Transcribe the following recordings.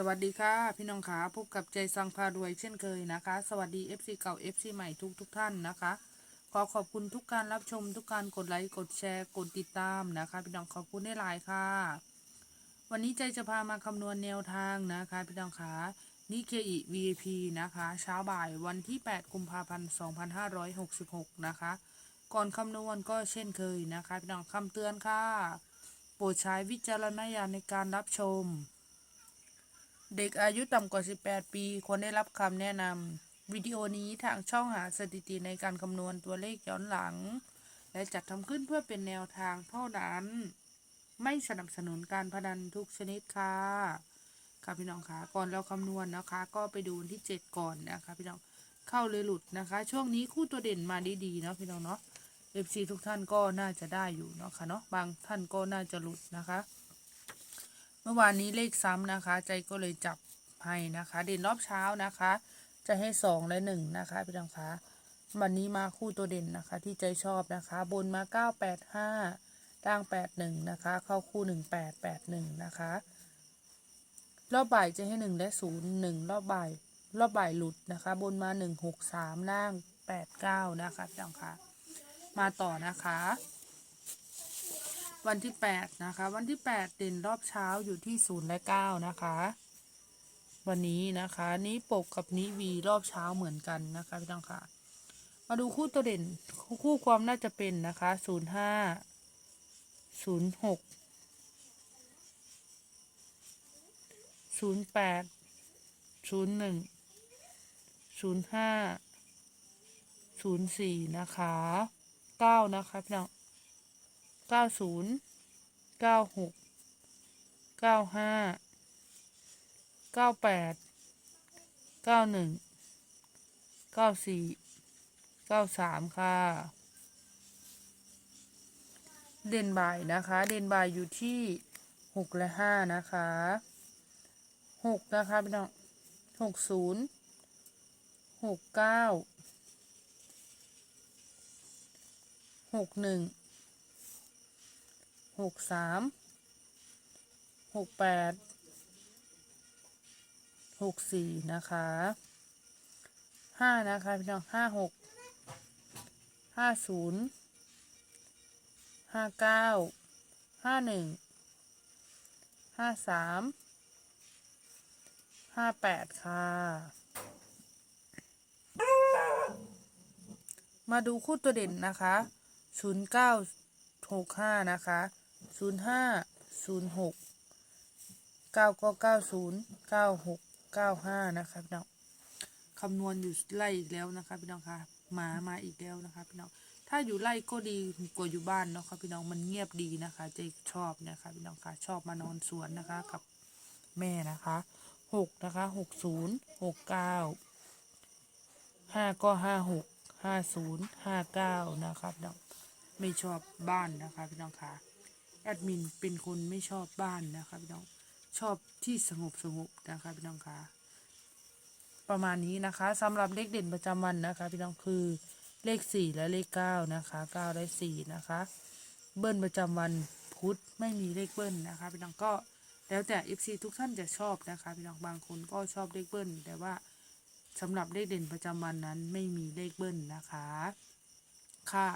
สวัสดีค่ะ พี่น้องขาพบกับใจสังพารวยเช่นเคยนะคะ สวัสดี FC เก่า FC ใหม่ทุกทุกท่านนะคะ ขอขอบคุณทุกการรับชมทุกการกดไลค์กดแชร์กดติดตามนะคะ พี่น้องขอบคุณได้หลายค่ะ วันนี้ใจจะพามาคำนวณแนวทางนะคะ พี่น้องขานิเคอิ VIP นะคะเช้าบ่ายวันที่ 8 กุมภาพันธ์ 2566 นะคะ ก่อนคำนวณก็เช่นเคยนะคะ พี่น้องคำเตือนค่ะ โปรดใช้วิจารณญาณในการรับชม เด็กอายุต่ำกว่า 18 ปีควรได้รับคำแนะนำวิดีโอนี้ทางช่องหาสถิติในการคำนวณตัวเลขย้อนหลัง และจัดทำขึ้นเพื่อเป็นแนวทางเท่านั้น ไม่สนับสนุนการพนันทุกชนิดค่ะค่ะพี่น้องคะก่อนเราคำนวณนะคะ ก็ไปดูวันที่ 7 ก่อนนะคะพี่น้องเข้าเลยหลุดนะคะ ช่วงนี้คู่ตัวเด่นมาดีๆเนาะพี่น้องเนาะ FC ทุกท่านก็น่าจะได้อยู่เนาะค่ะเนาะบางท่านก็น่าจะหลุดนะคะ มื่อวานนี้เลขซ้ำนะคะ ใจก็เลยจับให้นะคะเด่นรอบเช้านะคะ จะให้สองและหนึ่งนะคะพี่น้องคะวันนี้มาคู่ตัวเด่นนะคะ ที่ใจชอบนะคะ บนมาเก้าแปดห้าล่างแปดหนึ่งนะคะ เข้าคู่หนึ่งแปดแปดหนึ่งนะคะรอบบ่ายจะให้หนึ่งและศูนย์หนึ่งรอบบ่ายรอบบ่ายหลุดนะคะ บนมาหนึ่งหกสามล่างแปดเก้านะคะพี่น้องคะมาต่อนะคะ วันที่ 8 นะคะ วันที่ 8 เด่นรอบเช้าอยู่ที่0และ9นะคะ วันนี้นะคะนี้ปกกับนี้วีรอบเช้าเหมือนกันนะคะพี่น้องค่ะ มาดูคู่ตัวเด่นคู่ความน่าจะเป็นนะคะ05 06 08 01 05 04 นะคะ 9 นะคะพี่น้อง เก้าศูนย์เก้าหกเก้าห้าเก้าแปดเก้าหนึ่งเก้าสี่เก้าสามค่ะ เด่นบ่ายนะคะ เด่นบ่ายอยู่ที่หกและห้านะคะหกนะคะพี่น้องหกศูนย์หกเก้าหกหนึ่ง หกสามหกแปดหกสี่นะคะห้านะคะพี่น้องห้าหกห้าศูนย์ห้าเก้าห้าหนึ่งห้าสามห้าแปดค่ะ มาดูคู่ตัวเด่นนะคะศูนย์เก้าหกห้านะคะ ศูนย์ห้าศูนย์หกเก้าก็เก้าศูนย์เก้าหกเก้าห้านะคะพี่น้องคำนวณอยู่ไล่อีกแล้วนะคะพี่น้องคะหมามาอีกแล้วนะคะพี่น้องถ้าอยู่ไล่ก็ดีกว่าอยู่บ้านเนาะค่ะพี่น้องมันเงียบดีนะคะใจชอบนะคะพี่น้องคะชอบมานอนสวนนะคะกับแม่นะคะหกนะคะหกศูนย์หกเก้าห้าก็ห้าหกห้าศูนย์ห้าเก้านะคะพี่น้องไม่ชอบบ้านนะคะพี่น้องคะ อดมินเป็นคนไม่ชอบบ้านนะคะพี่น้องชอบที่สงบสงบนะคะพี่น้องคะประมาณนี้นะคะสำหรับเลขเด่นประจำวันนะคะ พี่น้องคือเลขสี่และเลขเก้านะคะเก้าและสี่นะคะ เบิ้ลประจำวันพุธไม่มีเลขเบิ้ลนะคะพี่น้องก็แล้วแต่ FC ทุกท่านจะชอบนะคะพี่น้องบางคนก็ชอบเลขเบิ้ลแต่ว่าสำหรับเลขเด่นประจำวันนั้นไม่มีเลขเบิ้ลนะคะ ค่ะ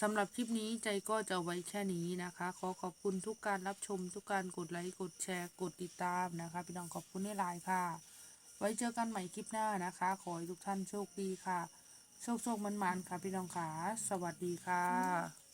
สำหรับคลิปนี้ใจก็จะไว้แค่นี้นะคะ ขอขอบคุณทุกการรับชม ทุกการกดไลค์ กดแชร์ กดติดตามนะคะ พี่น้องขอบคุณในไลน์ค่ะ ไว้เจอกันใหม่คลิปหน้านะคะ ขอให้ทุกท่านโชคดีค่ะ โชคโชคมันๆค่ะ พี่น้องขาสวัสดีค่ะ